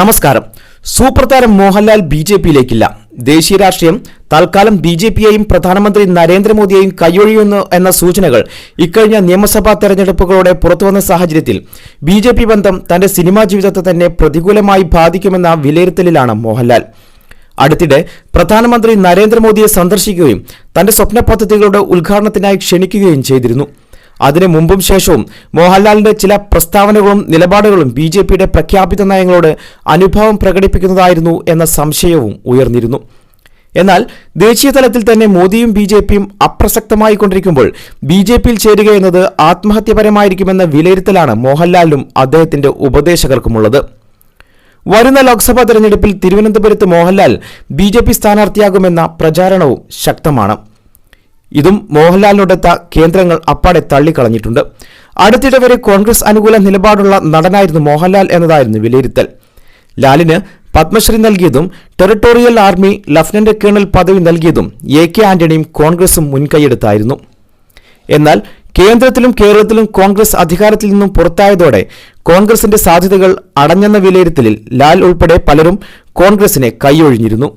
നമസ്കാരം. സൂപ്പർ താരം Mohanlal B J പിയിലേക്കില്ല. ദേശീയ രാഷ്ട്രീയം തൽക്കാലം ബി ജെ പിയെയും പ്രധാനമന്ത്രി നരേന്ദ്രമോദിയെയും കൈയൊഴിയുന്നു എന്ന സൂചനകൾ ഇക്കഴിഞ്ഞ നിയമസഭാ തെരഞ്ഞെടുപ്പുകളോടെ പുറത്തുവന്ന സാഹചര്യത്തിൽ ബി ജെ പി ബന്ധം തന്റെ സിനിമാ ജീവിതത്തെ തന്നെ പ്രതികൂലമായി ബാധിക്കുമെന്ന വിലയിരുത്തലിലാണ് മോഹൻലാൽ. അടുത്തിടെ പ്രധാനമന്ത്രി നരേന്ദ്രമോദിയെ സന്ദർശിക്കുകയും തന്റെ സ്വപ്ന പദ്ധതികളുടെ ഉദ്ഘാടനത്തിനായി ക്ഷണിക്കുകയും ചെയ്തിരുന്നു. അതിനു മുമ്പും ശേഷവും മോഹൻലാലിന്റെ ചില പ്രസ്താവനകളും നിലപാടുകളും ബി ജെ പിയുടെ പ്രഖ്യാപിത നയങ്ങളോട് അനുഭാവം പ്രകടിപ്പിക്കുന്നതായിരുന്നു എന്ന സംശയവും ഉയർന്നിരുന്നു. എന്നാൽ ദേശീയ തലത്തിൽ തന്നെ മോദിയും ബി ജെ പിയും അപ്രസക്തമായി കൊണ്ടിരിക്കുമ്പോൾ ബി ജെ പിയിൽ ചേരുക എന്നത് ആത്മഹത്യപരമായിരിക്കുമെന്ന വിലയിരുത്തലാണ് മോഹൻലാലിനും അദ്ദേഹത്തിന്റെ ഉപദേശകർക്കുമുള്ളത്. വരുന്ന ലോക്സഭാ തെരഞ്ഞെടുപ്പിൽ തിരുവനന്തപുരത്ത് മോഹൻലാൽ ബി ജെ പി സ്ഥാനാർത്ഥിയാകുമെന്ന പ്രചാരണവും ശക്തമാണ്. ഇതും മോഹൻലാലിനോടെത്ത കേന്ദ്രങ്ങൾ അപ്പാടെ തള്ളിക്കളഞ്ഞിട്ടുണ്ട്. അടുത്തിടെ വരെ കോൺഗ്രസ് അനുകൂല നിലപാടുള്ള നടനായിരുന്നു മോഹൻലാൽ എന്നതായിരുന്നു വിലയിരുത്തൽ. ലാലിന് പത്മശ്രീ നൽകിയതും ടെറിട്ടോറിയൽ ആർമി ലഫ്റ്റനന്റ് കേണൽ പദവി നൽകിയതും എ കെ ആന്റണിയും കോൺഗ്രസും മുൻകൈയെടുത്തായിരുന്നു. എന്നാൽ കേന്ദ്രത്തിലും കേരളത്തിലും കോൺഗ്രസ് അധികാരത്തിൽ നിന്നും പുറത്തായതോടെ കോൺഗ്രസിന്റെ സാധ്യതകൾ അടഞ്ഞെന്ന വിലയിരുത്തലിൽ ലാൽ ഉൾപ്പെടെ പലരും കോൺഗ്രസിനെ കൈയൊഴിഞ്ഞിരുന്നു.